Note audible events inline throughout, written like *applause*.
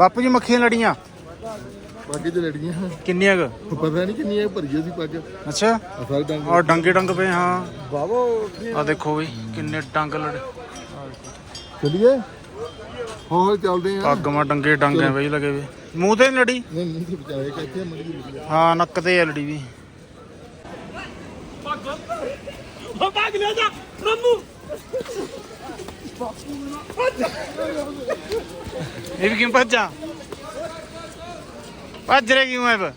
ਬਾਪੂ ਜੀ ਮੱਖੀਆਂ ਲੜੀਆਂ? ਪੱਗ ਚ ਲੜੀਆਂ। ਕਿੰਨੀਆਂ ਕੁ? ਪਤਾ ਨਹੀਂ ਕਿੰਨੀਆਂ ਭਰੀਆਂ ਸੀ ਪੱਗ। ਅੱਛਾ। ਅਸਲ ਡੰਗ ਔਰ ਡੰਗੇ ਡੰਗ ਪਏ ਹਾਂ। ਬਾਬੋ ਆ ਦੇਖੋ ਬਈ ਕਿੰਨੇ ਡੰਗ ਲੜੇ। ਚੱਲੀਏ? ਹੋਰ ਚੱਲਦੇ ਆ। ਪੱਗ ਮਾ ਡੰਗੇ ਡੰਗ ਐ ਬਈ ਲਗੇ ਵੇ। ਮੂੰਹ ਤੇ ਨੀ ਲੜੀ? ਨਹੀਂ ਨਹੀਂ ਤੇ ਬਚਾਏ ਕਿੱਥੇ ਮੜੀ ਲੱਗੀ ਹਾਂ ਨੱਕ ਤੇ ਆ ਲੜੀ ਵੀ। ਇਹ ਵੀ ਕਿਉਂ ਭੱਜਾ? ਭੱਜ ਰਹੇ ਕਿਉਂ ਐ ਬ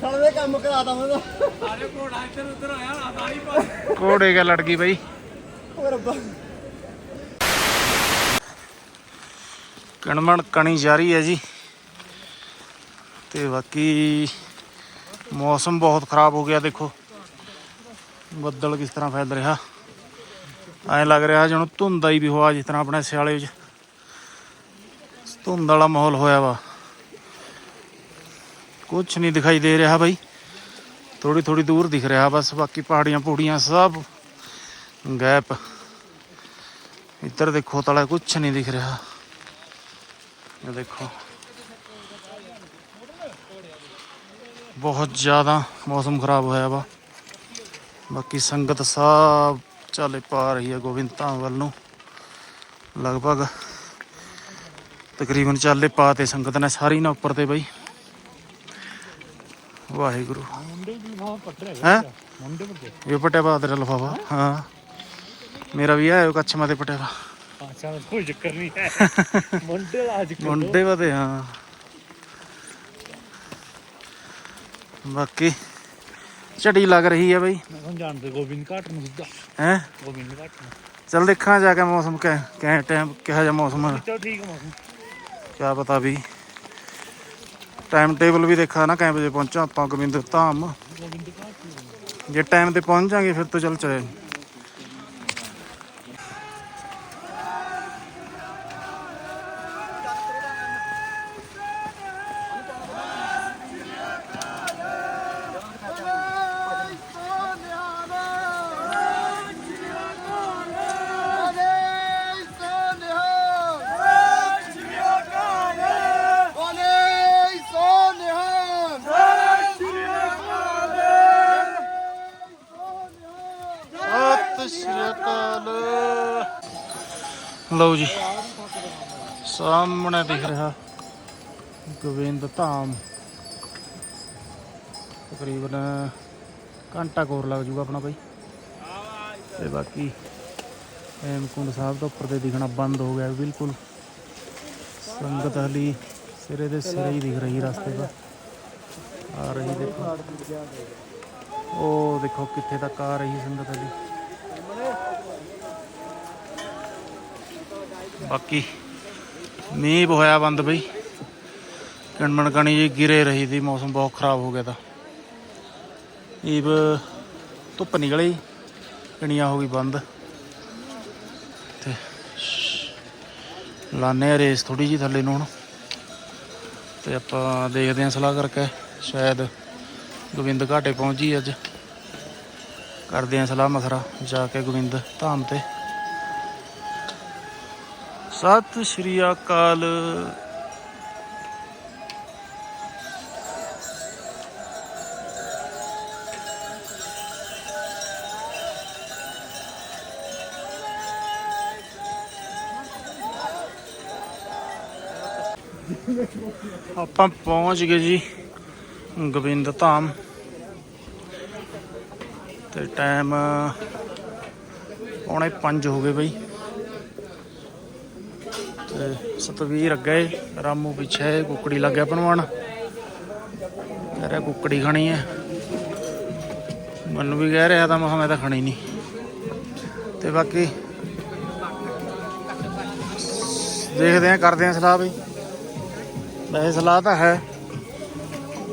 ਸਾਡੇ ਕੰਮ ਕਰਾਤਾ ਮੈਂ। ਕੋੜੇ ਕਾ ਲੜ ਗਈ ਬਈ। ਕਣਮਣ ਕਣੀ ਜਾਰੀ ਹੈ ਜੀ। ਤੇ ਬਾਕੀ ਮੌਸਮ ਬਹੁਤ ਖਰਾਬ ਹੋ ਗਿਆ ਦੇਖੋ। ਬੱਦਲ ਕਿਸ ਤਰ੍ਹਾਂ ਫੈਲ ਰਿਹਾ। ਐ ਲੱਗ ਰਿਹਾ ਜਿਵੇਂ ਧੁੰਦ ਆਈ ਵੀ ਹੋਆ ਜਿਸ ਤਰ੍ਹਾਂ ਆਪਣੇ ਸਿਆਲੇ ਵਿੱਚ। ਧੁੰਦ ਵਾਲਾ ਮਾਹੌਲ ਹੋਇਆ ਵਾ। ਕੁਝ ਨਹੀਂ ਦਿਖਾਈ ਦੇ ਰਿਹਾ ਬਾਈ। ਥੋੜੀ ਥੋੜੀ ਦੂਰ ਦਿਖ ਰਿਹਾ ਬਸ, ਬਾਕੀ ਪਹਾੜੀਆਂ ਪੂੜੀਆਂ ਸਭ ਗੈਪ। ਇੱਧਰ ਦੇਖੋ ਤਲੇ ਕੁਝ ਨਹੀਂ ਦਿਖ ਰਿਹਾ। ਇਹ ਦੇਖੋ। ਬਹੁਤ ਜ਼ਿਆਦਾ ਮੌਸਮ ਖਰਾਬ ਹੋਇਆ ਵਾ। ਬਾਕੀ ਸੰਗਤ ਸਭ ਚਾਲੇ ਪਾ ਰਹੀ ਹੈ ਗੋਬਿੰਦ ਧਾਮ ਵੱਲ ਨੂੰ। ਲਗਭਗ ਤਕਰੀਬਨ ਚਾਲੇ ਪਾ ਤੇ ਸੰਗਤ ਨੇ ਸਾਰੀ ਨਾ ਉੱਪਰ ਤੇ ਬਈ। ਵਾਹਿਗੁਰੂ। ਹੈ? ਇਹ ਪਟਿਆ ਪਾ ਤੇਰਾ ਲਫਾਫਾ? ਹਾਂ? ਮੇਰਾ ਵੀ ਆਇਆ ਕੱਛ ਮਾ ਤੇ ਪਟਿਆ ਵਾ ਅੱਛਾ ਕੋਈ ਚੱਕਰ ਨਹੀਂ ਹੈ। *laughs* ਮੁੰਡੇ ਦਾ ਅੱਜ ਮੁੰਡੇ ਵਦੇ ਹਾਂ। ਬਾਕੀ ਝੜੀ ਲੱਗ ਰਹੀ ਹੈ ਬਈ। ਮੈਂ ਜਾਣਦੇ ਗੋਬਿੰਦ ਘਾਟ ਨੂੰ ਸਿੱਧਾ। ਹੈ? ਗੋਬਿੰਦ ਘਾਟ ਨੂੰ। ਚਲ ਦੇਖਾਂ ਜਾ ਕੇ ਮੌਸਮ ਕਿ ਕਿਹ ਟਾਈਮ ਕਿਹੋ ਜਿਹਾ ਮੌਸਮ ਹੈ ਚਲੋ ਠੀਕ ਹੈ ਮੌਸਮ। ਕਿਆ ਪਤਾ ਵੀ। ਟਾਈਮ ਟੇਬਲ ਵੀ ਦੇਖਾ ਨਾ ਕਿੰਨੇ ਵਜੇ ਪਹੁੰਚਾਂ ਆਪਾਂ ਗੋਬਿੰਦ ਧਾਮ। ਜੇ ਟਾਈਮ ਤੇ ਪਹੁੰਚ ਜਾਾਂਗੇ ਫਿਰ ਤਾਂ ਚੱਲ ਚਲੇ ਸਤਿ ਸ਼੍ਰੀ ਅਕਾਲ ਲਓ ਜੀ। ਸਾਹਮਣੇ ਦਿਖ ਰਿਹਾ ਗੋਬਿੰਦ ਧਾਮ। ਤਕਰੀਬਨ ਘੰਟਾ ਕੋਰ ਲੱਗ ਜੂਗਾ ਆਪਣਾ ਬਾਈ। ਤੇ ਬਾਕੀ ਹੇਮਕੁੰਡ ਸਾਹਿਬ ਤੋਂ ਉੱਪਰ ਤੇ ਦਿਖਣਾ ਬੰਦ ਹੋ ਗਿਆ ਬਿਲਕੁਲ। ਸੰਗਤ ਹਲੀ ਸਿਰੇ ਦੇ ਸਿਰੇ ਹੀ ਦਿਖ ਰਹੀ ਰਸਤੇ 'ਤੇ ਆ ਰਹੀ ਦੇਖੋ। ਉਹ ਦੇਖੋ ਕਿੱਥੇ ਤੱਕ ਆ ਰਹੀ ਸੰਗਤ ਹਲੀ। ਬਾਕੀ ਮੀਂਹ ਹੋਇਆ ਬੰਦ ਬਈ। ਕਣਮਣ ਕਣੀ ਜੀ ਗਿਰੇ ਰਹੀ ਸੀ ਮੌਸਮ ਬਹੁਤ ਖਰਾਬ ਹੋ ਗਿਆ ਤਾਂ। ਈਬ ਧੁੱਪ ਨਿਕਲੀ, ਕਣੀਆਂ ਹੋ ਗਈ ਬੰਦ। ਤੇ ਲਾਣੇ ਆ ਰੇਸ ਥੋੜੀ ਜੀ ਥੱਲੇ ਨੂੰ ਹੁਣ। ਤੇ ਆਪਾਂ ਦੇਖਦੇ ਹਾਂ ਸਲਾਹ ਕਰਕੇ, ਸ਼ਾਇਦ ਗੋਬਿੰਦ ਘਾਟੇ ਪਹੁੰਚ ਜੀ ਅੱਜ। ਕਰਦੇ ਹਾਂ ਸਲਾਹ ਮਖਰਾ, ਜਾ ਕੇ ਗੋਬਿੰਦ ਧਾਮ ਤੇ। ਸਤਿ ਸ਼੍ਰੀ ਅਕਾਲ। ਆਪਾਂ ਪਹੁੰਚ ਗਏ ਜੀ ਗੋਬਿੰਦ ਧਾਮ। ਤੇ ਟਾਈਮ ਪੌਣੇ 5 ਹੋ ਗਏ ਬਈ। ਸਤਵੀਰ ਅੱਗੇ, ਰਾਮੂ ਪਿੱਛੇ, ਕੁੱਕੜੀ ਲੱਗਿਆ ਬਣਵਾਉਣ। ਕਹਿ ਰਿਹਾ ਕੁੱਕੜੀ ਖਾਣੀ ਹੈ। ਮੈਨੂੰ ਵੀ ਕਹਿ ਰਿਹਾ ਤਾਂ ਮੈਂ ਮੈਂ ਤਾਂ ਖਾਣੀ ਨਹੀਂ। ਤੇ ਬਾਕੀ ਦੇਖਦੇ ਆ ਕਰਦੇ ਆ ਸਲਾਹ ਵੀ। ਵੈਸੇ ਸਲਾਹ ਤਾਂ ਹੈ।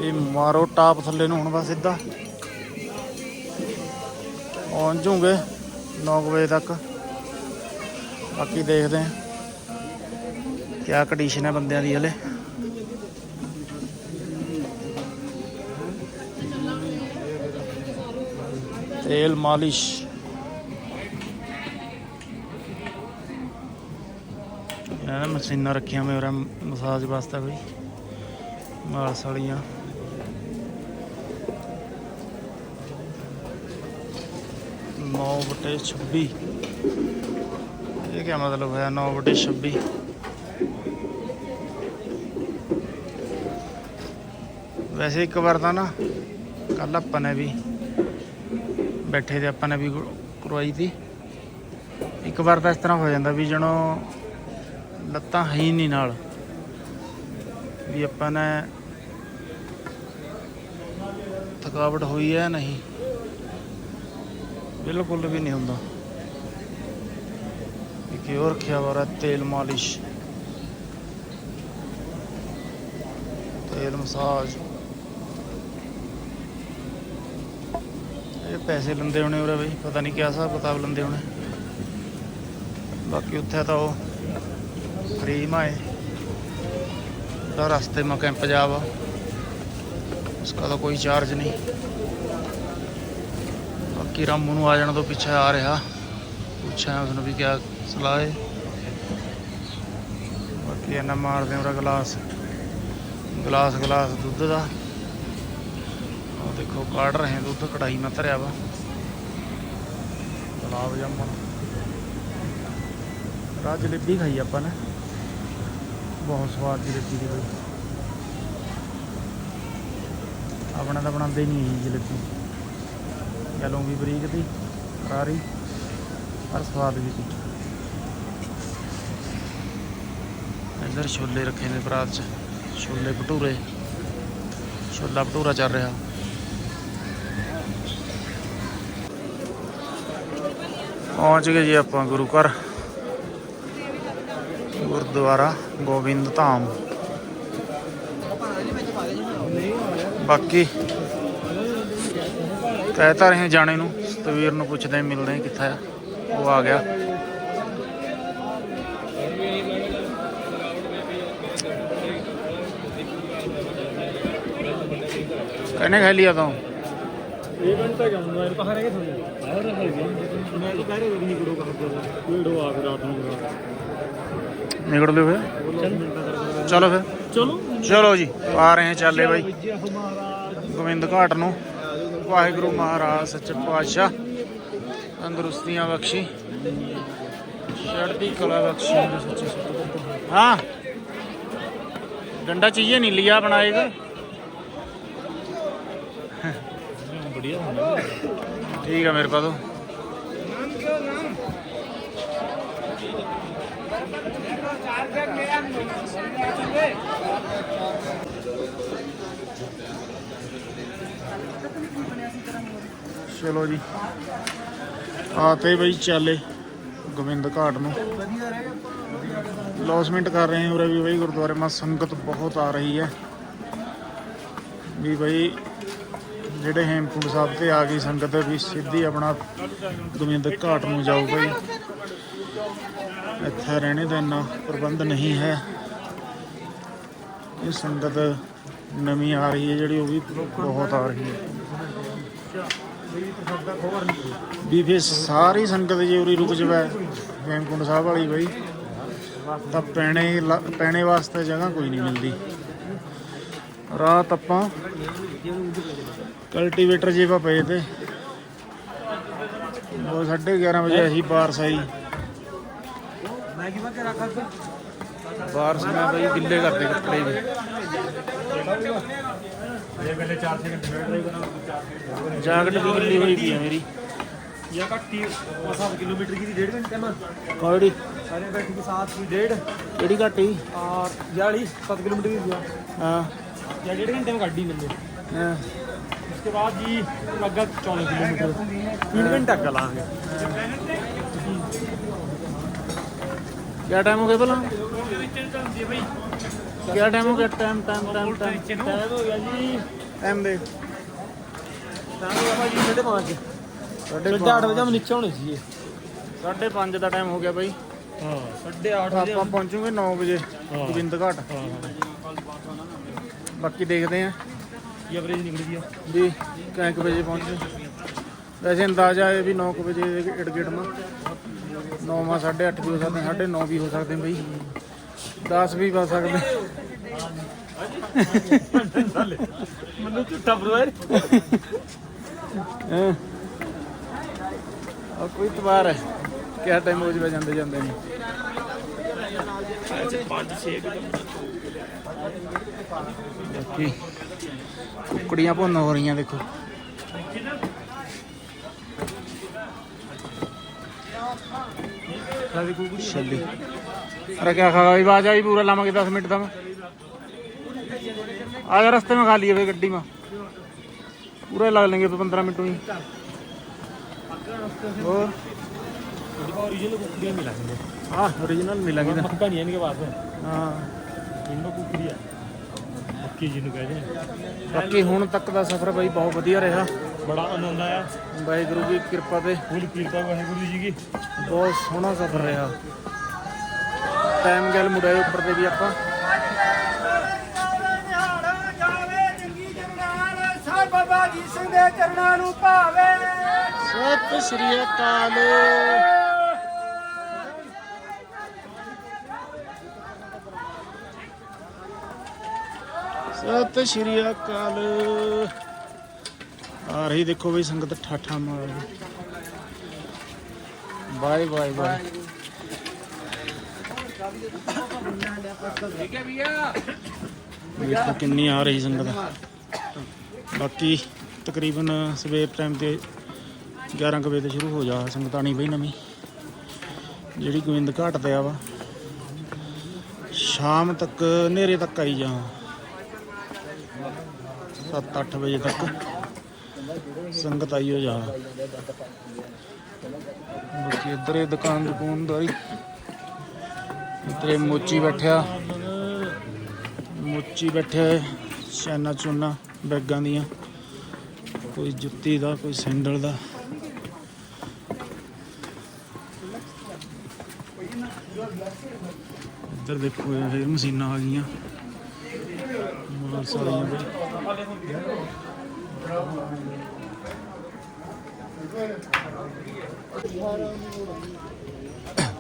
ਇਹ ਮਾਰੋ ਟਾਪ ਥੱਲੇ ਨੂੰ ਹੁਣ ਬਸ ਸਿੱਧਾ। ਪਹੁੰਚ ਜੂਗੇ 9 ਵਜੇ ਤੱਕ। ਬਾਕੀ ਦੇਖਦੇ ਆ ਕਿਆ ਕੰਡੀਸ਼ਨ ਹੈ ਬੰਦਿਆਂ ਦੀ ਹਲੇ? ਤੇਲ ਮਾਲਿਸ਼। ਨਾ ਮਸ਼ੀਨਾਂ ਰੱਖੀਆਂ ਮੈਂ ਮਸਾਜ ਵਾਸਤੇ ਬਈ। ਮਾਲਸ ਵਾਲੀਆਂ। ਨੌ ਬਟੇ 26 ਇਹ ਕੀ ਮਤਲਬ ਹੋਇਆ? 9 ਬਟੇ 26 ਵੈਸੇ ਇੱਕ ਵਾਰ ਤਾਂ ਨਾ ਕੱਲ ਆਪਾਂ ਨੇ ਵੀ ਬੈਠੇ ਤੇ ਆਪਾਂ ਨੇ ਵੀ ਕਰਵਾਈ ਸੀ ਇੱਕ ਵਾਰ ਤਾਂ ਇਸ ਤਰ੍ਹਾਂ ਹੋ ਜਾਂਦਾ ਵੀ ਜਣੋ ਲੱਤਾਂ ਹੈ ਹੀ ਨਹੀਂ ਨਾਲ। ਵੀ ਆਪਾਂ ਨੇ ਥਕਾਵਟ ਹੋਈ ਹੈ ਨਹੀਂ? ਬਿਲਕੁਲ ਵੀ ਨਹੀਂ ਹੁੰਦਾ। ਇੱਕ ਹੋਰ ਰੱਖਿਆ ਵਾ ਰਾ ਤੇਲ ਮਾਲਿਸ਼। ਤੇਲ ਮਸਾਜ। ਇਹ ਪੈਸੇ ਲੰਦੇ ਹੋਣੇ ਉਰੇ ਬਈ, ਪਤਾ ਨਹੀਂ ਕਿਆ ਹਿਸਾਬ ਕਿਤਾਬ ਲੰਦੇ ਹੋਣੇ। ਬਾਕੀ ਉੱਥੇ ਤਾਂ ਉਹ ਫਰੀ ਮਾਏ। ਦਾ ਰਸਤੇ ਮਾ ਕੈਂਪ ਜਾਵਾ ਉਸਕਾ ਤਾਂ ਕੋਈ ਚਾਰਜ ਨਹੀਂ। ਬਾਕੀ ਰਾਮੂ ਨੂੰ ਆ ਜਾਣ ਤੋਂ ਪਿੱਛੇ ਆ ਰਿਹਾ। ਪੁੱਛਿਆ ਉਸਨੂੰ ਵੀ ਕਿਆ ਸਲਾਹ ਹੈ ਬਾਕੀ ਇਹਨਾਂ ਮਾਰਦੇ ਉਹਦਾ ਗਲਾਸ। ਗਲਾਸ ਗਲਾਸ ਦੁੱਧ ਦਾ। ਦੇਖੋ ਕਾੜ ਰਹੇ ਦੁੱਧ ਕੜਾਈ ਮੈਂ ਧਰਿਆ ਵਾ। ਗੁਲਾਬ ਜਾਮਨ ਰਾਜ ਜਲੇਬੀ ਖਾਈ ਆਪਾਂ ਨੇ। ਬਹੁਤ ਸਵਾਦ ਜਲੇਬੀ ਦੀ ਬਈ ਆਪਣਾ ਤਾਂ ਬਣਾਉਂਦੇ ਨਹੀਂ ਇਹ ਜਲੇਬੀ। ਗਲੋਂ ਵੀ ਬਰੀਕ ਦੀ ਕਰਾਰੀ ਪਰ ਸਵਾਦ ਵੀ ਸੀ। ਇੱਧਰ ਛੋਲੇ ਰੱਖੇ ਨੇ ਪਰਾਤ ਚ। ਛੋਲੇ ਭਟੂਰੇ। ਛੋਲਾ ਭਟੂਰਾ ਚੱਲ ਰਿਹਾ। ਪਹੁੰਚ ਗਏ ਜੀ ਆਪਾਂ ਗੁਰੂ ਘਰ ਗੁਰਦੁਆਰਾ ਗੋਬਿੰਦ ਧਾਮ ਬਾਕੀ ਕਹਿ ਤਾਂ ਰਹੇ ਜਾਣੇ ਨੂੰ ਸਤਵੀਰ ਨੂੰ ਪੁੱਛਦੇ ਹਾਂ, ਮਿਲਦੇ ਹਾਂ ਕਿੱਥੇ ਆ ਉਹ ਆ ਗਿਆ कहने खा लिया था ਇਹ ਘੰਟਾ ਜਾਊਂਗਾ ਇਹ ਕਹਾਂ ਰਹਿ ਗਏ ਥੋੜੀ ਹੋਰ ਹੈਗੇ ਮੈਂ ਲਿਓ ਫਿਰ। ਚਲੋ ਫਿਰ। ਚਲੋ ਚਲੋ ਜੀ, ਆ ਰਹੇ ਹਾਂ ਚੱਲੇ ਬਾਈ। ਜੀ ਗੋਬਿੰਦ ਘਾਟ ਨੂੰ। ਵਾਹਿਗੁਰੂ ਮਹਾਰਾਜ, ਸੱਚੇ ਪਾਤਸ਼ਾਹ। ਤੰਦਰੁਸਤੀਆਂ ਬਖਸ਼ੀ। ਚੜ੍ਹਦੀ ਕਲਾ ਬਖਸ਼ੀ। ਹਾਂ। ਡੰਡਾ ਚਾਹੀਏ ਨਹੀਂ ਲਿਆ ਬਣਾਏਗਾ ਠੀਕ ਆ ਮੇਰੇ ਪਾਸੋਂ ਚਲੋ ਜੀ। ਆਤੇ ਬਈ ਚਾਲੇ ਗੋਬਿੰਦ ਘਾਟ ਨੂੰ। ਲੌਸਮੈਂਟ ਕਰ ਰਹੇ ਹਾਂ ਉਰੇ ਵੀ ਬਈ ਗੁਰਦੁਆਰੇ ਮਾ ਸੰਗਤ ਬਹੁਤ ਆ ਰਹੀ ਹੈ। ਵੀ ਬਈ ਜਿਹੜੇ ਹੇਮਕੁੰਡ ਸਾਹਿਬ ਤੇ ਆ ਗਈ ਸੰਗਤ ਵੀ ਸਿੱਧੀ ਆਪਣਾ ਗੋਬਿੰਦ ਘਾਟ ਨੂੰ ਜਾਓ ਬਈ। ਇੱਥੇ ਰਹਿਣੇ ਦਾ ਇੰਨਾ ਪ੍ਰਬੰਧ ਨਹੀਂ ਹੈ। ਇਹ ਸੰਗਤ ਨਵੀਂ ਆ ਰਹੀ ਹੈ, ਜਿਹੜੀ ਉਹ ਵੀ ਬਹੁਤ ਆ ਰਹੀ ਹੈ। ਵੀ ਫਿਰ ਸਾਰੀ ਸੰਗਤ ਜੇ ਉਰੀ ਰੁਕ ਜਵੇ ਹੇਮਕੁੰਡ ਸਾਹਿਬ ਵਾਲੀ ਬਈ, ਤਾਂ ਪੈਣੇ ਲਾ- ਪੈਣੇ ਵਾਸਤੇ ਜਗ੍ਹਾ ਕੋਈ ਨਹੀਂ ਮਿਲਦੀ। ਰਾਤ ਆਪਾਂ ਕਲਟੀਵੇਟਰ ਜੇ ਪਾ ਪਏ ਤੇ ਉਹ 11:30 ਵਜੇ ਅਸੀਂ ਬਾਰਸ ਆਈ ਮੈਂ ਕੀ ਬਾਤ ਰੱਖਾ ਬਾਰਸ ਮੈਂ ਬਈ ਗਿੱਲੇ ਕਰਦੇ ਕੱਪੜੇ ਵੀ ਇਹ ਪਹਿਲੇ 4 ਸੈਕਿੰਡ ਵੇਟ ਰਹੇਗਾ ਜੈਕਟ ਵੀ ਗਿੱਲੀ ਹੋਈ ਪਈ ਹੈ ਮੇਰੀ या का टी सात किलोमीटर की थी डेढ़ घंटे में ਕੋੜੀ सारे बैठ के सात की डेढ़ ਕਿਹੜੀ ਘਾਟੀ और चालीस सात किलोमीटर की दिया ਹਾਂ या डेढ़ घंटे में गाड़ी मिल गई ਹਾਂ। उसके बाद जी लगा चौदह किलोमीटर तीन घंटे अग्गा लाएंगे ਕਿਆ ਟਾਈਮ ਹੋ ਗਿਆ ਭਲਾ ਕਿਆ ਟਾਈਮ ਹੋ ਗਿਆ time time time time time हो गया जी ਟਾਈਮ ਦੇ टाइम हो गया जी साढ़े पाँच ਸਾਢੇ साढ़े आठ बजे हम नीचे होने चाहिए ਸਾਢੇ ਪੰਜ ਦਾ ਟਾਈਮ ਹੋ ਗਿਆ ਬਾਈ हाँ साढ़े आठ बजे ਆਪਾਂ ਪਹੁੰਚੂਗੇ 9 ਵਜੇ ਹਾਂ। ਗੋਬਿੰਦ ਘਾਟ हाँ ਬਾਕੀ ਦੇਖਦੇ ਆਂ ਕੀ ਐਵਰੇਜ ਨਿਕਲਦੀ ਆ? ਜੀ ਕੈਂਕ ਵੈਸੇ ਅੰਦਾਜ਼ਾ ਹੈ ਵੀ 9 ਵਜੇ ਇੜ ਗਿੜਨਾ 9 ਮਾ। 8:30 ਵੀ ਹੋ ਸਕਦੇ 9:30 ਵੀ ਹੋ ਸਕਦੇ ਬਈ। 10 ਵੀ ਹੋ ਸਕਦੇ। ਮੈਨੂੰ ਝੁੱਟਾ ਬਰੋਇਰ ਆ ਕੋਈ ਤਵਾਰ ਹੈ। ਕਿਆ ਟਾਈਮ ਹੋ ਜਵੇ ਜਾਂਦੇ ਜਾਂਦੇ ਨੇ। 5 6 ਬਾਕੀ कुकड़ियाँ भुन हो रही हैं देखो अरे क्या खा भाई आ जाई पूरा लामा के दस मिनट तक आज रस्ते में खा लिया गड्डी में पूरा ला लेंगे तो पंद्रह मिनट में और हाँ ओरिजिनल मिला हाँ ਪੱਕੀ ਜਿਹਨੂੰ ਕਹਿੰਦੇ ਬਾਕੀ ਹੁਣ ਤੱਕ ਦਾ ਸਫ਼ਰ ਬਾਈ ਬਹੁਤ ਵਧੀਆ ਰਿਹਾ। ਬੜਾ ਆਨੰਦ ਆਇਆ। ਵਾਹਿਗੁਰੂ ਦੀ ਕਿਰਪਾ ਤੇ ਪੂਰੀ ਕਿਰਪਾ ਵਾਹਿਗੁਰੂ ਜੀ ਕੀ ਬਹੁਤ ਸੋਹਣਾ ਸਫ਼ਰ ਰਿਹਾ। ਟਾਈਮ ਗੱਲ ਮੁੜਾਏ ਉੱਪਰ ਤੇ ਵੀ ਆਪਾਂ। ਬਾਬਾ ਚਰਨਾਂ ਨੂੰ ਭਾਵੇ ਸਤਿ ਸ਼੍ਰੀ ਅਕਾਲ। ਸਤਿ ਸ਼੍ਰੀ ਅਕਾਲ। ਆ ਰਹੀ ਦੇਖੋ ਬਈ ਸੰਗਤ ਠਾਠਾ ਮਾਰ। ਰਹੀ ਬਾਏ ਬਾਏ ਬਾਏ ਦੇਖੋ ਕਿੰਨੀ ਆ ਰਹੀ ਸੰਗਤ। ਬਾਕੀ ਤਕਰੀਬਨ ਸਵੇਰ ਟਾਈਮ ਤੇ 11 ਕੁ ਵਜੇ ਤੋਂ ਸ਼ੁਰੂ ਹੋ ਜਾ ਸੰਗਤਾਣੀ ਬਈ ਨਵੀਂ। ਜਿਹੜੀ ਗੋਬਿੰਦ ਘਾਟ ਤੇ ਆ ਵਾ, ਸ਼ਾਮ ਤੱਕ ਹਨੇਰੇ ਤੱਕ ਆਈ ਜਾ 7-8 ਵਜੇ ਤੱਕ ਸੰਗਤ ਆਈ ਹੋ ਜਾ। ਬਾਕੀ ਇੱਧਰ ਇਹ ਦੁਕਾਨ ਦੁਕਾਨਦਾਰੀ। ਤੇ ਮੋਚੀ ਬੈਠਿਆ। ਮੋਚੀ ਬੈਠਿਆ ਹੈ, ਚਾਨਾ ਬੈਗਾਂ ਦੀਆਂ। ਕੋਈ ਜੁੱਤੀ ਦਾ ਕੋਈ ਸੈਂਡਲ ਦਾ। ਇੱਧਰ ਦੇਖੋ ਇਹ ਮਸ਼ੀਨਾਂ ਆ ਗਈਆਂ। ਮਾਲ ਸਾਰੀਆਂ। ਬਈ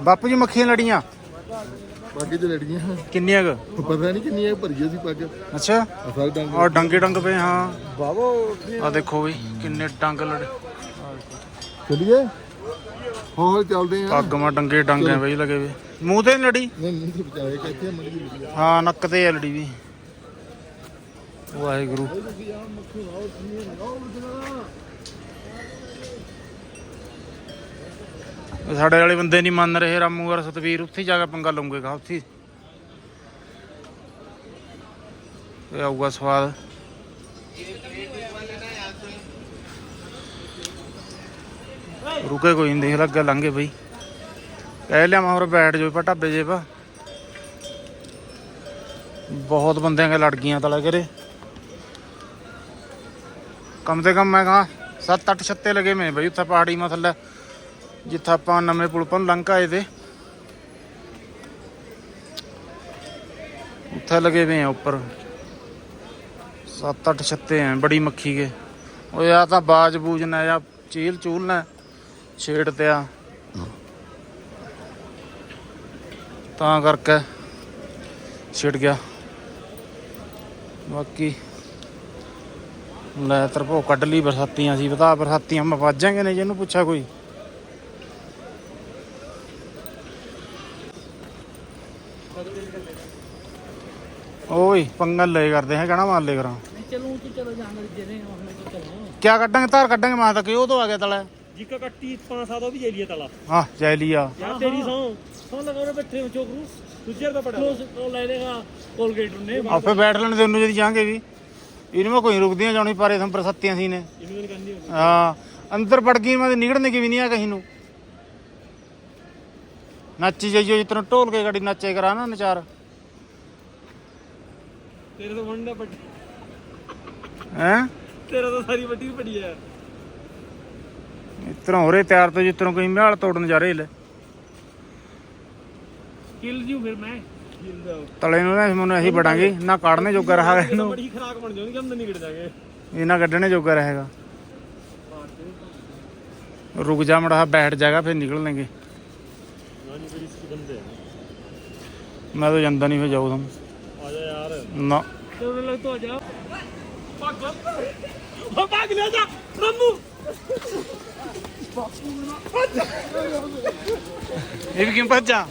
ਬਾਪੂ ਜੀ ਮੱਖੀਆਂ ਲੜੀਆਂ? ਬਾਕੀ ਤੇ ਲੜੀਆਂ ਕਿੰਨੀਆਂ ਕੁ? ਪਤਾ ਨਹੀਂ ਕਿੰਨੀਆਂ ਭਰੀਆਂ ਸੀ ਪੱਗ। ਅੱਛਾ। ਅਸਲ ਡੰਗ ਔਰ ਡੰਗੇ ਡੰਗ ਪਏ ਹਾਂ। ਬਾਬੋ ਆ ਦੇਖੋ ਬਈ ਕਿੰਨੇ ਡੰਗ ਲੜੇ। ਚੱਲੀਏ? ਹਾਂ ਹਾਂ ਚੱਲਦੇ ਆ। ਪੱਗ ਮਾ ਡੰਗੇ ਡੰਗ ਐ ਬਈ ਲਗੇ ਵੇ। ਮੂੰਹ ਤੇ ਲੜੀ? ਨਹੀਂ ਨਹੀਂ ਤੇ ਬਚਾਏ ਕਿੱਥੇ ਲੜੀ ਹਾਂ ਨੱਕ ਤੇ ਆ ਲੜੀ ਵੀ। ਵਾਹਿਗੁਰੂ। ਇਹ ਸਾਡੇ ਵਾਲੇ ਬੰਦੇ ਨਹੀਂ ਮੰਨ ਰਹੇ ਰਾਮੂ ਔਰ ਸਤਵੀਰ, ਉੱਥੇ ਜਾ ਕੇ ਪੰਗਾ ਲਉਂਗੇ ਗਾ ਉੱਥੇ। ਇਹ ਆਊਗਾ ਸਵਾਦ ਰੁਕੇ ਕੋਈ ਨਹੀਂ ਦੇਖ ਲੱਗਾ ਲੰਘੇ ਬਈ। ਕਹਿ ਲਿਆ ਮੈਂ ਹੋਰ ਬੈਠ ਜੋ ਪਾ ਢਾਬੇ ਜੇ ਪਾ ਬਹੁਤ ਬੰਦਿਆਂ ਕੇ ਲੜ ਗਈਆਂ ਤਲਾ ਕਰੇ ਕਮ ਤੇ ਕਮ ਮੈਂ ਕਹਾ 7-8 ਛੱਤੇ ਲਗੇ ਮੈਂ ਬਈ ਉੱਥੇ ਪਹਾੜੀ ਮਾ ਥੱਲੇ, ਜਿੱਥੇ ਆਪਾਂ ਨਵੇਂ ਪੁਲ ਪਨ ਲੰਘ ਆਏ ਤੇ ਉੱਥੇ ਲਗੇ ਵੇ ਆ ਉੱਪਰ। 7-8 ਛੱਤੇ ਆ, ਬੜੀ ਮੱਖੀ ਕੇ। ਉਹ ਜਾਂ ਤਾਂ ਬਾਜ ਬੂਜ ਨਾ ਜਾਂ ਚੀਲ ਚੂਲ ਨਾ, ਛੇੜ ਤੇ ਆ। ਤਾਂ ਕਰਕੇ ਛਿੜ ਗਿਆ। ਬਾਕੀ ਲੈ ਤਰਪੋ ਕੱਢ ਲਈ ਬਰਸਾਤੀਆਂ ਸੀ ਬਤਾ ਬਰਸਾਤੀਆਂ ਮੈਂ ਵਾਜਾਂਗੇ ਨੇ ਜਿਹਨੂੰ ਪੁੱਛਿਆ ਕੋਈ। ਓਏ ਪੰਗਲ ਲੈ ਕਰਦੇ ਹੈ ਕਹਣਾ ਮਾਰ ਲੈ ਕਰਾਂ ਚਲੂੰ ਕਿ ਚਲੋ ਜਾਂਗੇ ਜਿਹੜੇ ਉਹਨੇ ਕਿ ਚਲੋ। ਕਿਆ ਕੱਢਾਂਗੇ? ਧਾਰ ਕੱਢਾਂਗੇ ਮਾਂ ਤਾਂ ਕਿ ਤੋਂ ਆ ਗਿਆ ਤਲਾ? ਜਿੱਕਾ ਕੱਟੀ ਵੀ। इनमें कोई रुकदियाँ जानी पारे हम बरसतियाँ सी ने हाँ अंदर पड़ गई मैं निकलने की भी नहीं है कहीं नू नाची जाइयो जितना ढोल के गाड़ी नाचे करा ना नचार तेरे तो वंडा पट्टी हैं तेरा तो सारी पट्टी पड़ी है इतना हो रहे तैयार तो जितना कोई म्याल तोड़न जा रहे ले किल जू फिर मैं ਤਲੇ ਨੂੰ ਨਾ ਇਸ ਅਸੀਂ ਵੜਾਂਗੇ। ਨਾ ਕਾੜਨੇ ਜੋਗਾ ਰਹਾ ਇਹਨੂੰ ਬੜੀ ਖਰਾਕ ਬਣ ਜਾਣੀ ਕਿ ਹਮ ਨਹੀਂ ਗਿੜਦਾਗੇ ਇਹਨਾਂ ਕੱਢਣੇ ਜੋਗਾ ਰਹੇਗਾ। ਰੁਕ ਜਾ ਮੜਾ ਬੈਠ ਜਾਗਾ ਫਿਰ ਨਿਕਲ ਲਾਂਗੇ। ਮੈਂ ਤਾਂ ਜਾਂਦਾ ਨਹੀਂ ਫਿਰ ਜਾਓ ਤੁਮ ਆ ਜਾ। ਯਾਰ ਨਾ ਇਹ ਵੀ ਕਿਉਂ ਭੱਜਾ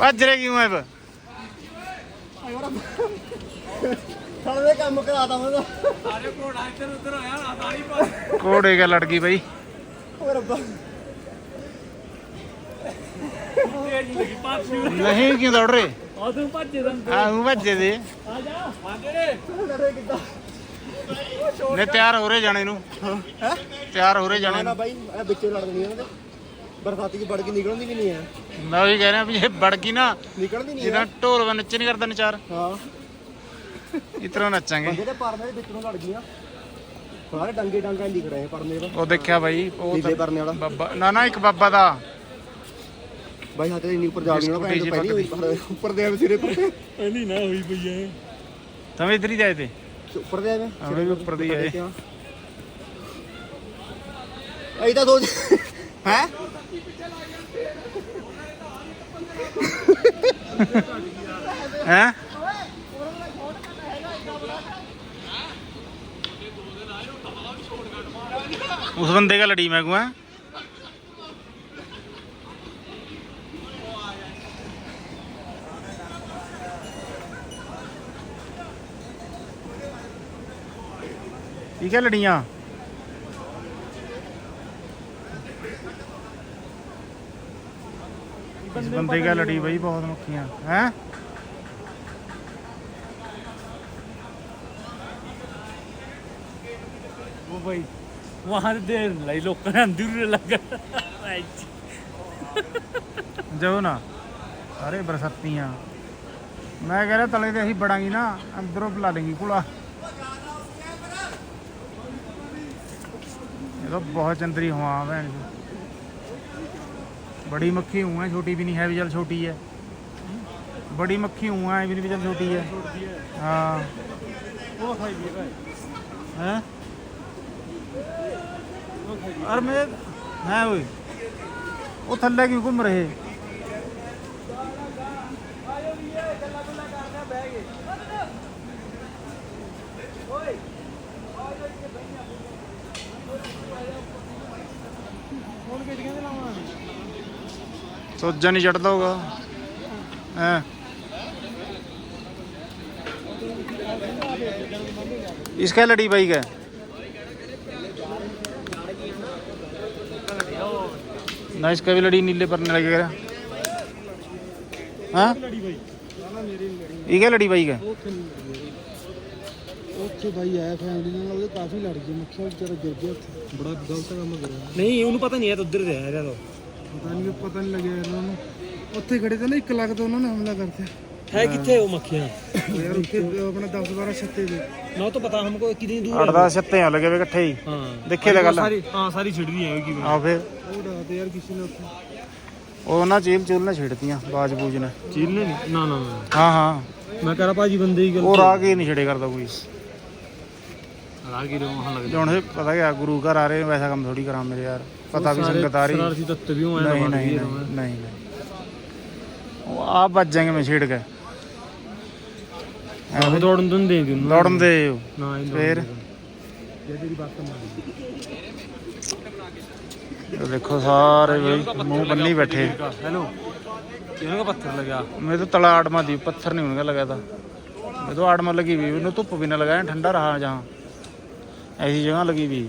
ਭੱਜ ਰਿਹਾ ਕਿਉਂ ਐ ਬ ਸਾਲੇ ਕੰਮ ਕਰਾਤਾ ਮੈਂ ਤਾਂ। ਸਾਰੇ ਘੋੜਾ ਇੱਧਰ ਉੱਧਰ ਹੋਇਆ ਨਾ ਤਾੜੀ ਪਾ ਕੋੜੇ ਕਾ ਲੜ ਗਈ ਬਈ। ਓ ਰੱਬਾ। ਨਹੀਂ ਕਿਉਂ ਦੌੜ ਰਹੇ? ਆ ਤੂੰ ਭੱਜੇ ਦੰ ਆ ਉਹ ਭੱਜੇ ਦੇ ਆ ਜਾ। ਲੜੇ ਕਿੱਦਾਂ? ਨੇ ਤਿਆਰ ਹੋ ਰਹੇ ਜਾਣੇ ਨੂੰ। ਹੈ? ਤਿਆਰ ਹੋ ਰਹੇ ਜਾਣੇ ਨਾ ਨੂੰ ਬਾਈ ਇਹ ਵਿੱਚੋਂ ਲੜ ਗਈ ਇਹਨਾਂ ਦੇ ਬਰਸਾਤੀ ਕੀ ਵੜ ਕੇ ਨਿਕਲਦੀ ਵੀ ਨਹੀਂ ਹੈ। ਮੈਂ ਉਹੀ ਕਹਿ ਰਿਹਾ ਵੀ ਇਹ ਵੜ ਗਈ ਨਾ ਨਿਕਲਦੀ ਨਹੀਂ ਜਿੱਦਾਂ ਢੋਲ ਵਾ ਨੱਚ ਨਹੀਂ ਕਰਦਾ ਨਚਾਰ। ਹਾਂ। ਇਸ ਤਰ੍ਹਾਂ ਨੱਚਾਂਗੇ। ਬੰਦੇ ਦੇ ਪਰਨੇ ਦੇ ਵਿੱਚੋਂ ਲੜ ਗਈਆਂ। ਸਾਰੇ ਡੰਗੇ ਡੰਗਾ ਹੀ ਦਿਖ ਰਹੇ ਪਰਨੇ ਦਾ ਉਹ ਦੇਖਿਆ ਬਾਈ ਉਹ ਨੀਲੇ ਪਰਨੇ ਵਾਲਾ। ਬਾਬਾ ਨਾ ਨਾ ਇੱਕ ਬਾਬਾ ਦਾ। ਬਾਈ ਹੱਥ ਇੰਨੀ ਉੱਪਰ ਜਾ ਗਈ ਨਾ ਬਿਸਕੁਟ ਭੈਣ ਜੀ ਤੋਂ ਪਹਿਲੀ ਹੋਈ ਪਰ ਉੱਪਰ ਦੇ ਆਵੇ ਸਿਰੇ ਪਰ ਇਹਦੀ ਨਾ ਹੋਈ ਪਈ ਐ। ਤਵੇਂ ਇਧਰ ਹੀ ਜਾਏ ਤੇ। ਉੱਪਰ ਦੇ ਆਵੇ ਆਪਣੇ ਵੀ ਉੱਪਰ ਦੀ ਆਏ। ਅਈ ਤਾਂ ਸੋਚ ਹੈ? ਹੈ उस बंदे का लड़ी मैं है ठीक है लड़ियाँ ਗੰਦੀ ਗੱਲ ਲੜੀ ਬਈ ਬਹੁਤ ਮੱਖੀਆਂ ਹੈ? ਉਹ ਬਈ ਵਾਹ ਦੇ ਲਈ ਲੋਕਾਂ ਨੇ ਅੰਦਰ ਲੱਗਾ। ਜਾਓ ਨਾ। ਸਾਰੇ ਬਰਸਤੀਆਂ। ਮੈਂ ਕਹਿ ਰਿਹਾ ਤਲੇ ਤੇ ਅਸੀਂ ਬੜਾਂਗੀ ਨਾ ਅੰਦਰੋਂ ਬੁਲਾ ਲੇਗੀ ਕੁਲਾ ਇਹ ਤਾਂ ਬਹੁਤ ਚੰਦਰੀ ਹੁਆ ਭੈਣ ਜੀ। बड़ी मक्खी हुआ है छोटी भी नहीं है भी चल छोटी है बड़ी मक्खी हुआ है भी नहीं भी चल छोटी है हाँ ਉਹ ਖਾਈ ਵੀ ਭਾਈ हैं अरे मैं है वही वो थल्ले क्यों घूम रहे सोजा नहीं चढ़ता होगा हैं इसका लड़ी बाइक है ना इसका भी लड़ी नीले परने लगेगा हाँ ये क्या लड़ी बाइक है ਉੱਥੇ ਬਾਈ ਆਇਆ ਫੈਮਿਲੀ ਨਾਲ ਉਹਦੇ ਕਾਫੀ ਲੜ ਗਏ ਮੁੱਖਿਆ ਵਿਚਾਰਾ ਗਿਰ ਗਿਆ ਉੱਥੇ ਬੜਾ ਗਲਤ ਕੰਮ ਕਰਿਆ ਨਹੀਂ ਉਹਨੂੰ ਪਤਾ ਨਹੀਂ ਹੈ ਤਾਂ ਉੱਧਰ ਰਿਹਾ ਇਹਦਾ ਤਾਂ ਪਤਾ ਨਹੀਂ ਪਤਾ ਨਹੀਂ ਲੱਗਿਆ ਇਹਨਾਂ ਨੂੰ ਉੱਥੇ ਖੜੇ ਤੇ ਨਾ ਇੱਕ ਲੱਖ ਤੋਂ ਉਹਨਾਂ ਨੇ ਹਮਲਾ ਕਰਤਾ ਹੈ ਕਿੱਥੇ ਉਹ ਮੱਖੀਆਂ ਯਾਰ ਉੱਥੇ ਆਪਣਾ 10 12 ਛੱਤੇ ਦੇ ਨਾ ਉਹ ਤਾਂ ਪਤਾ ਹਮਕੋ ਕਿਤਨੀ ਦੂਰ अठ दस छत्ते हैं लगे हुए इकट्ठे ही ਹਾਂ ਦੇਖੇ ਤਾਂ ਗੱਲ। ਸਾਰੀ ਹਾਂ ਸਾਰੀ ਛਿੜਦੀ ਹੈ ਕੀ आओ फिर ਉਹ ਡਾਤੇ ਯਾਰ ਕਿਸੇ ਨੇ ਉੱਥੇ ਉਹ ਨਾ ਚੀਲ ਚੂਲ ਨੇ ਛੇੜਤੀਆਂ ਬਾਜ ਬੂਜ ਨੇ ਚੀਲ ਨੇ ਨਾ ਨਾ ਨਾ ਹਾਂ ਹਾਂ ਮੈਂ ਕਹ ਰਹਾ ਭਾਜੀ ਬੰਦੇ ਹੀ ਉਹ ਰਾਹ ਕੀ ਨਹੀਂ ਛੇੜੇ ਕਰਦਾ ਕੋਈ ਰਾਗੀ ਰੋ ਮਹਾਂ ਲੱਗ ਹੁਣ ਇਹ ਪਤਾ ਕਿਆ ਗੁਰੂ ਘਰ ਆ ਰਹੇ ਵੈਸਾ ਕੰਮ ਥੋੜੀ ਕਰਾਂ ਮੇਰੇ ਯਾਰ पता ਵੀ संगत आ रही नहीं नहीं नहीं नहीं आप बच जाएंगे मैं छेड़ के ਦੌੜਨ ਤੋਂ ਦੇ ਦਿੰਦਾ ਦੌੜਨ ਦੇ ਨਾ ਫੇਰ? ਦੇਖੋ ਸਾਰੇ ਬਈ ਮੂੰਹ ਬੰਨੀ ਬੈਠੇ। ਹੈਲੋ ਇਹਨਾਂ ਦਾ ਪੱਥਰ ਲਗਾ? ਮੇਰੇ ਤੋਂ ਤਲਾ ਆੜਮਾ ਦੀ ਪੱਥਰ ਨਹੀਂ ਉਹਨਾਂ ਲੱਗਿਆ ਤਾ। ਮੇਰੇ ਤੋਂ ਆੜਮਾ ਲਗੀ ਵੀ ਉਹਨੂੰ ਧੁੱਪ ਵੀ ਨਾ ਲਗਾਇਆ ਠੰਡਾ ਰਹਾ ਜਾਂ। ਐਸੀ ਜਗ੍ਹਾ ਲੱਗੀ ਵੀ।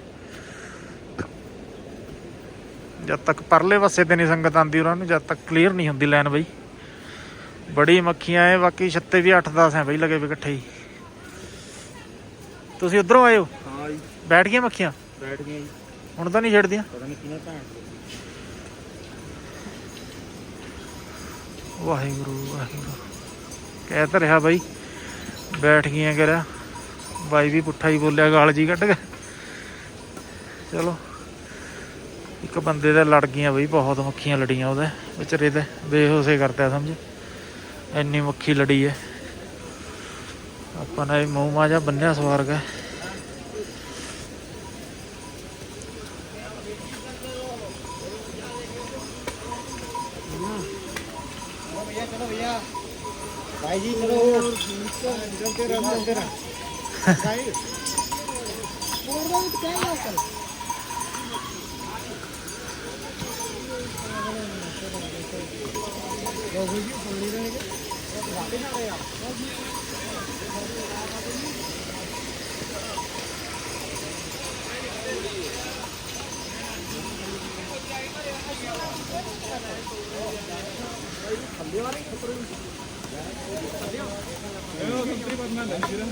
ਜਦ ਤੱਕ ਪਰਲੇ ਪਾਸੇ ਤੇ ਨਹੀਂ ਸੰਗਤ ਆਂਦੀ ਉਹਨਾਂ ਨੂੰ ਜਦ ਤੱਕ ਕਲੀਅਰ ਨਹੀਂ ਹੁੰਦੀ ਲਾਈਨ ਬਈ। ਬੜੀ ਮੱਖੀਆਂ ਐ ਬਾਕੀ ਛੱਤੇ ਵੀ 8-10 ਐ ਬਈ ਲਗੇ ਵੀ ਇਕੱਠੇ ਹੀ। ਤੁਸੀਂ ਉਧਰੋਂ ਆਏ ਹੋ? ਹਾਂ ਜੀ। ਬੈਠ ਗਈਆਂ ਮੱਖੀਆਂ? ਬੈਠ ਗਏ ਜੀ। ਹੁਣ ਤਾਂ ਨਹੀਂ ਛੱਡਦੀਆਂ? ਪਤਾ ਨਹੀਂ ਕਿਹਨੇ ਭੈਣ ਵਾਹਿਗੁਰੂ ਵਾਹਿਗੁਰੂ। ਕਹਿ ਤਾਂ ਰਿਹਾ ਬਾਈ ਬੈਠ ਗਈਆਂ ਕਰਿਆ। ਬਾਈ ਵੀ ਪੁੱਠਾ ਹੀ ਬੋਲਿਆ ਗਾਲ ਜੀ ਕੱਢ ਕੇ। ਚਲੋ। ਇੱਕ ਬੰਦੇ ਦੇ ਲੜ ਗਈਆਂ ਬਈ ਬਹੁਤ ਮੱਖੀਆਂ ਲੜੀਆਂ ਉਹਦੇ ਵਿਚਾਰੇ ਤੇ ਬੇਹੋਸੇ ਕਰਤਾ ਸਮਝ ਇੰਨੀ ਮੱਖੀ ਲੜੀ ਐ ਆਪਾਂ ਨੇ ਮੂੰਹ ਮਾਜਾ ਬੰਨਿਆ ਸਵਾਰ ਗਿਆ भाई जी चलो चलते रहो चलते रहो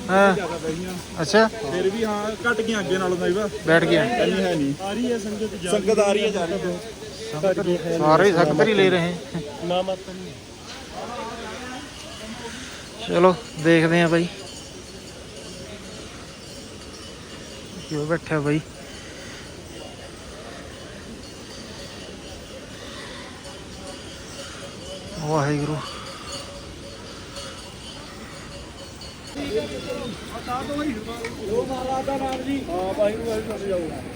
ਹਾਂ। ਅੱਛਾ। ਫਿਰ ਵੀ ਹਾਂ ਘਟ ਗਈਆਂ ਅੱਗੇ ਨਾਲੋਂ ਤਾਂ ਵਾ ਬੈਠ ਗਿਆ। ਹੈ ਨਹੀਂ। ਆ ਰਹੀ ਹੈ ਸੰਗਤ ਸੰਗਤ ਆ ਰਹੀ ਹੈ ਜਾ ਰਹੀ ਹੈ। ਸਾਰੇ ਸਕਤਰ ਹੀ ਲੈ ਰਹੇ ਚਲੋ ਦੇਖਦੇ ਆ ਬਾਈ। ਕਿਉਂ ਬੈਠਾ ਬਾਈ? ਵਾਹਿਗੁਰੂ ਹਾਂ ਭਾਈ ਨੂੰ ਵਾਹਿਗੁਰੂ ਸਾਹਿਬ ਜਾਓ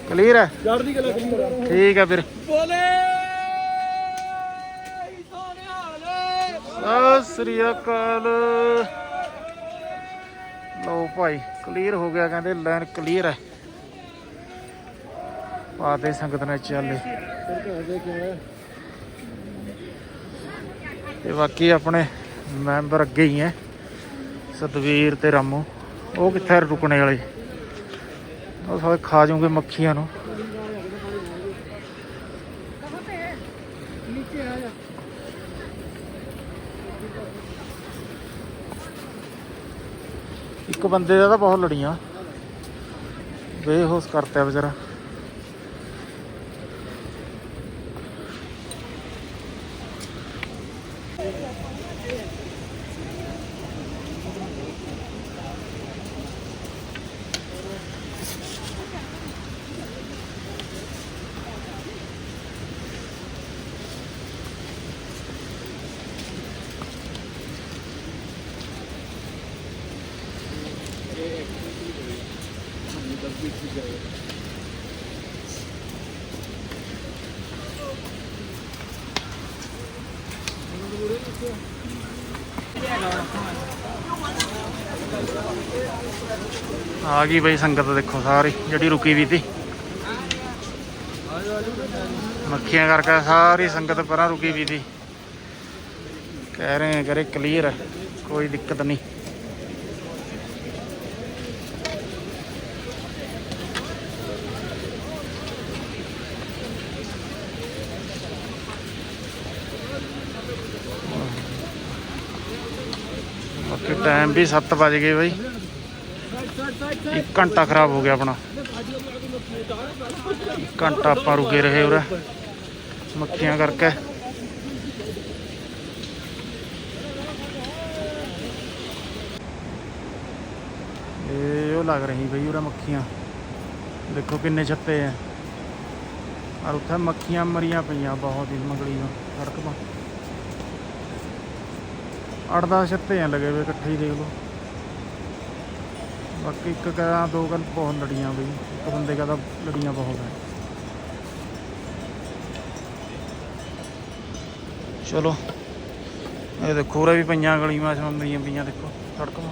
ਕਲੀਅਰ ਹੈ? ਚੜ੍ਹਦੀ ਕਲਾ ਕਰੀ ਠੀਕ ਹੈ ਫਿਰ। ਬੋਲੇ! ਸਤਿ ਸ੍ਰੀ ਅਕਾਲ। ਲਓ ਭਾਈ ਕਲੀਅਰ ਹੋ ਗਿਆ ਕਹਿੰਦੇ ਲਾਈਨ ਕਲੀਅਰ ਹੈ। ਪਾਤੇ ਸੰਗਤ ਨੇ ਚੱਲੇ। ਤੇ ਬਾਕੀ ਆਪਣੇ ਮੈਂਬਰ ਅੱਗੇ ਹੀ ਐ ਸਤਵੀਰ ਤੇ ਰਾਮੂ। ਉਹ ਕਿੱਥੇ ਰੁਕਣੇ ਵਾਲੇ? ਉਹ ਸਾਰੇ ਖਾ ਜਾਊਂਗੇ ਮੱਖੀਆਂ ਨੂੰ। ਇੱਕ ਬੰਦੇ ਦਾ ਤਾਂ ਬਹੁਤ ਲੜੀਆਂ। ਬੇਹੋਸ਼ ਕਰਤਾ ਵਿਚਾਰਾ। ਆ ਗਈ ਬਈ ਸੰਗਤ ਦੇਖੋ ਸਾਰੀ, ਜਿਹੜੀ ਰੁਕੀ ਵੀ ਤੀ। ਮੱਖੀਆਂ ਕਰਕੇ ਸਾਰੀ ਸੰਗਤ ਪਰਾਂ ਰੁਕੀ ਵੀ ਤੀ। ਕਹਿ ਰਹੇ ਹੈ ਕਰੇ ਕਲੀਅਰ ਕੋਈ ਦਿੱਕਤ ਨਹੀਂ। ਬਾਕੀ ਟਾਈਮ ਵੀ 7 ਵਜ ਗਏ ਬਈ। ਇੱਕ ਘੰਟਾ ਖਰਾਬ ਹੋ ਗਿਆ ਆਪਣਾ। ਇੱਕ ਘੰਟਾ ਆਪਾਂ ਰੁਕੇ ਰਹੇ ਉਰੇ। ਮੱਖੀਆਂ ਕਰਕੇ। ਇਹ ਉਹ ਲੱਗ ਰਹੀ ਬਈ ਉਰੇ ਮੱਖੀਆਂ। ਦੇਖੋ ਕਿੰਨੇ ਛੱਤੇ ਆ। ਔਰ ਉੱਥੇ ਮੱਖੀਆਂ ਮਰੀਆਂ ਪਈਆਂ ਬਹੁਤ ਹੀ ਮੰਗਲੀਆਂ ਸੜਕ ਤੋਂ। ਅੱਠ ਦਸ ਛੱਤੇ ਆ ਲਗੇ ਵੇ ਇਕੱਠੇ ਹੀ ਦੇਖ ਲਓ। बाकी एक कह दो कल बहुत लड़िया बी एक बंद का लड़िया बहुत है चलो ये देखो रे भी पइया गली में समंदरियाँ पइया देखो सड़क में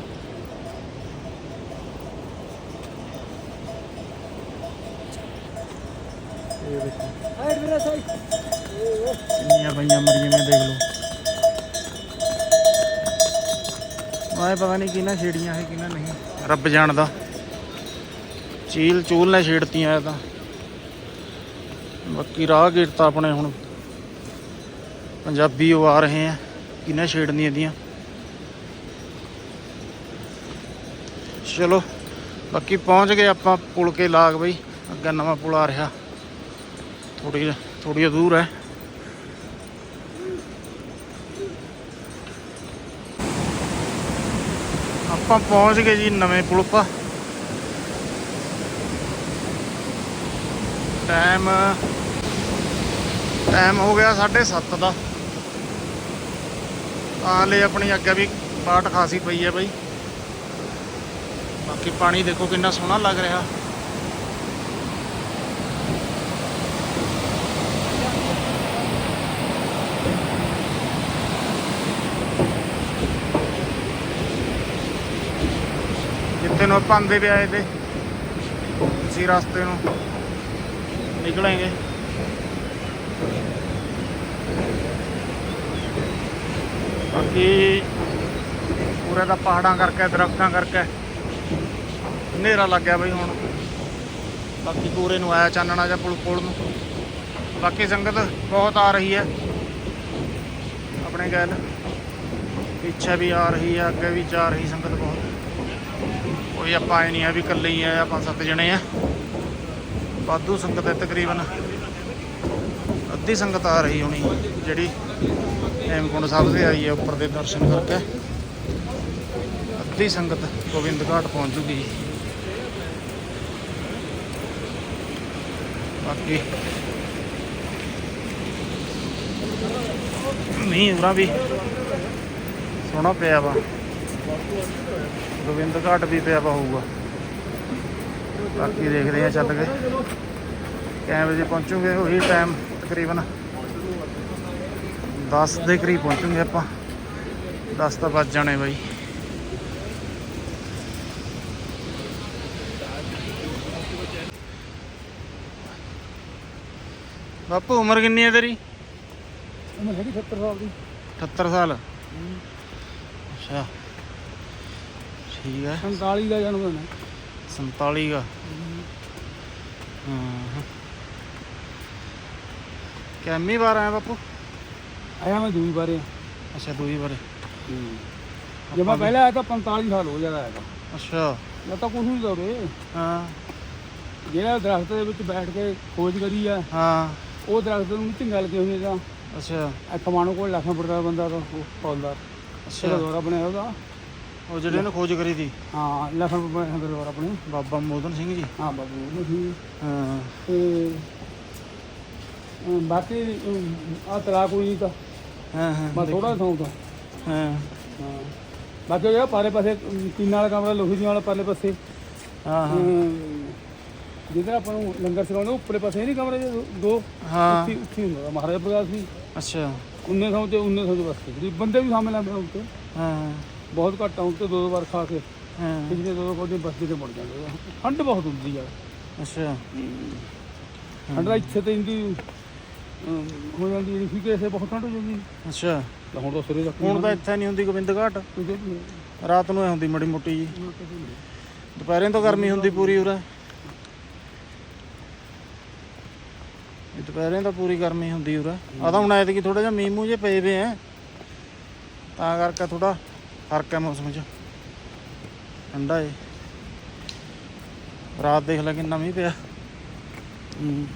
मरिए में देख पता नहीं कि ना छेड़िया है कि नहीं ਛੇੜੀਆਂ ਹੈ ਕਿਹਨਾਂ ਰੱਬ ਜਾਣਦਾ। ਚੀਲ ਚੂਲ ਨੇ ਛੇੜਤੀਆਂ ਇਹ ਤਾਂ। ਬਾਕੀ ਰਾਹਗੀਰ ਤਾਂ ਆਪਣੇ ਹੁਣ ਪੰਜਾਬੀ ਉਹ ਆ ਰਹੇ ਆ, ਕਿਹਨਾਂ ਛੇੜਨੀਆਂ ਇਹਦੀਆਂ। ਚਲੋ, ਬਾਕੀ ਪਹੁੰਚ ਗਏ ਆਪਾਂ ਪੁਲ ਕੇ ਲਾਗ ਬਈ। ਅੱਗੇ ਨਵਾਂ ਪੁਲ ਆ ਰਿਹਾ। ਥੋੜੀ ਥੋੜੀ ਦੂਰ ਹੈ। ਆਪਾਂ ਪਹੁੰਚ ਗਏ ਜੀ ਨਵੇਂ ਪੁਲ ਪਾ। ਟਾਈਮ ਟਾਈਮ ਹੋ ਗਿਆ 7:30 ਦਾ। ਆ ਲੈ ਆਪਣੀ ਅੱਗੇ ਵੀ ਬਾਟ ਖਾਸੀ ਪਈ ਹੈ ਬਈ। ਬਾਕੀ ਪਾਣੀ ਦੇਖੋ ਕਿੰਨਾ ਸੋਹਣਾ ਲੱਗ ਰਿਹਾ। ਨੂੰ ਆਪਾਂ ਆਂਦੇ ਵੀ ਆਏ ਤੇ ਅਸੀਂ ਰਸਤੇ ਨੂੰ ਨਿਕਲਾਂਗੇ। ਬਾਕੀ ਪੂਰੇ ਦਾ ਪਹਾੜਾਂ ਕਰਕੇ, ਦਰਖਤਾਂ ਕਰਕੇ ਹਨੇਰਾ ਲੱਗ ਗਿਆ ਬਈ ਹੁਣ। ਬਾਕੀ ਪੂਰੇ ਨੂੰ ਆਇਆ ਚਾਨਣਾ ਜਾਂ ਪੁਲ ਪੁਲ ਨੂੰ। ਬਾਕੀ ਸੰਗਤ ਬਹੁਤ ਆ ਰਹੀ ਹੈ। ਆਪਣੇ ਗੱਲ ਪਿੱਛੇ ਵੀ ਆ ਰਹੀ ਹੈ, ਅੱਗੇ ਵੀ ਜਾ ਰਹੀ ਸੰਗਤ ਬਹੁਤ। ਕੋਈ ਆਪਾਂ ਐ ਨਹੀਂ ਆ, ਵੀ ਇਕੱਲੇ ਹੀ ਆ, ਆਪਾਂ ਸੱਤ ਜਣੇ ਆ। ਵਾਧੂ ਸੰਗਤ ਹੈ ਤਕਰੀਬਨ। ਅੱਧੀ ਸੰਗਤ ਆ ਰਹੀ ਹੋਣੀ, ਜਿਹੜੀ ਹੇਮਕੁੰਡ ਸਾਹਿਬ ਦੇ ਆਈ ਹੈ ਉੱਪਰ ਦੇ ਦਰਸ਼ਨ ਕਰਕੇ। ਅੱਧੀ ਸੰਗਤ ਗੋਬਿੰਦ ਘਾਟ ਪਹੁੰਚ ਜੂਗੀ ਜੀ ਬਾਕੀ ਮੀਂਹ ਉਰਾ ਵੀ ਸੋਹਣਾ ਪਿਆ ਵਾ। ਗੋਬਿੰਦ ਘਾਟ ਵੀ ਪਿਆ ਹੋਊਗਾ ਬਾਕੀ ਦੇਖਦੇ ਆ ਚੱਲ ਕੇ। ਕਿੰਨੇ ਵਜੇ ਪਹੁੰਚੂਗੇ? ਉਹੀ ਟਾਈਮ ਤਕਰੀਬਨ 10 ਦੇ ਕਰੀਬ ਪਹੁੰਚੂਗੇ ਆਪਾਂ। 10 ਤਾਂ ਵੱਜ ਜਾਣੇ ਬਾਈ। ਬਾਪੂ ਉਮਰ ਕਿੰਨੀ ਹੈ ਤੇਰੀ? ਉਮਰ ਹੈਗੀ 70 ਸਾਲ ਦੀ। 78 ਸਾਲ। ਅੱਛਾ। ਠੀਕ ਹੈ 47 ਦਾ ਜਨਮ ਦਿਨ ਹੈ। 47 ਦਾ। ਹਾਂ ਕਿੰਨੀ ਵਾਰ ਆਇਆ ਬਾਪੂ? ਆਇਆ ਮੈਂ ਦੂਜੀ ਵਾਰੇ ਅੱਛਾ ਦੂਈ ਵਾਰ। ਜਦ ਮੈਂ ਪਹਿਲਾਂ ਆਇਆ ਤਾਂ 45 ਸਾਲ ਹੋ ਜਾਦਾ ਆਇਆ ਅੱਛਾ। ਮੈਂ ਤਾਂ ਕੁਝ ਨਹੀਂ ਦੋਰੇ ਹਾਂ। ਜਿਹੜਾ ਦਰਖਤ ਦੇ ਵਿੱਚ ਬੈਠ ਕੇ ਖੋਜ ਕਰੀ ਆ ਹਾਂ। ਉਹ ਦਰਖਤ ਨੂੰ ਝਿੰਗਾ ਲੱਗੇ ਹੋਏ ਦਾ ਅੱਛਾ। ਇੱਥੇ ਮਾਣੋ ਕੋਲ ਲੱਖਾਂ ਦਾ ਬੰਦਾ ਤਾਂ ਉਹ ਪੌਦਾ ਅੱਛਾ। ਦੁਆਰਾ ਬਣਿਆ ਉਹਦਾ। ਉਹ ਜਿਹੜੇ ਨੇ ਖੋਜ ਕਰੀ ਸੀ। ਹਾਂ ਲੱਖਾਂ ਬਣਿਆ ਦੁਆਰਾ ਆਪਣੇ। ਬਾਬਾ ਮੋਦਨ ਸਿੰਘ ਜੀ। ਹਾਂ ਬਾਬੂ ਉਹ ਸੀ ਹਾਂ। ਤੇ ਅਮ, ਬਾਕੀ ਆ ਤਲਾਕ ਹੋਈ ਤਾਂ। ਹਾਂ ਹਾਂ। ਬਸ ਥੋੜਾ ਤਾਂ। ਹਾਂ। ਹਾਂ। ਬਾਕੀ ਉਹ ਜਿਹੜਾ ਪਾਰੇ ਪਾਸੇ ਅਮ, ਟੀਨਾਂ ਵਾਲਾ ਕਮਰਾ ਲੋਹੀ ਦੀਆਂ ਵਾਲਾ ਪਰਲੇ ਪਾਸੇ। ਹਾਂ ਹਾਂ। ਅਮ, ਜਿੱਧਰ ਆਪਾਂ ਨੂੰ ਲੰਗਰ ਛਕਾਉਂਦੇ ਉੱਪਰਲੇ ਪਾਸੇ ਨਹੀਂ ਕਮਰੇ ਜਿਹੇ ਦੋ ਹਾਂ। ਉੱਥੇ ਉੱਥੇ ਹੁੰਦਾ ਤਾ, ਮਹਾਰਾਜਾ ਪ੍ਰਕਾਸ਼ ਅੱਛਾ। 1900 ਤੇ 1900 ਦੇ ਵਾਸਤੇ ਬੰਦੇ ਵੀ ਸਾਹਮਣੇ ਲੈਂਦੇ ਉੱਤੇ ਹਾਂ। ਬਹੁਤ ਘੱਟ ਆਉਂ ਤੇ ਦੋ ਦੋ ਵਾਰ ਖਾ ਕੇ ਹਾਂ। ਪਿਛਲੇ ਦੋ ਦੋ ਕੋਡੇ ਬਸਤੀ ਤੇ ਮੁੜ ਜਾਂਦੇ ਆ। ਠੰਡ ਬਹੁਤ ਹੁੰਦੀ ਆ। ਅੱਛਾ। ਠੰਡ ਦਾ ਇੱਥੇ ਤੇ ਇੰਦੀ ਅਮ, ਹੋ ਜਾਂਦੀ ਜਿਹੜੀ ਫਿਕੇ ਸੇ ਬਹੁਤ ਠੰਡ ਹੋ ਜਾਂਦੀ ਅੱਛਾ। ਤਾਂ ਹੁਣ ਤਾਂ ਸਿਰੇ ਤੱਕ ਹੁਣ ਤਾਂ ਇੱਥੇ ਨਹੀਂ ਹੁੰਦੀ ਗੋਬਿੰਦ ਘਾਟ। ਰਾਤ ਨੂੰ ਐ ਹੁੰਦੀ ਮੜੀ ਮੋਟੀ ਜੀ। ਦੁਪਹਿਰੇ ਤੋਂ ਗਰਮੀ ਹੁੰਦੀ ਪੂਰੀ ਉਰੇ। ਇਹ ਦੁਪਹਿਰੇ ਤਾਂ ਪੂਰੀ ਗਰਮੀ ਹੁੰਦੀ ਉਰੇ। ਆ ਤਾਂ ਹੁਣ ਐਤਕੀ ਥੋੜਾ ਜਿਹਾ ਮੀਂਹ ਮੂੰਹ ਜੇ ਪਏ ਵੇ ਐ ਤਾਂ ਕਰਕੇ ਥੋੜਾ ਫ਼ਰਕ ਹੈ ਮੌਸਮ 'ਚ। ਠੰਡਾ ਏ। ਰਾਤ ਦੇਖ ਲੈ ਕਿੰਨਾ ਮੀਂਹ ਪਿਆ। ਹੂੰ।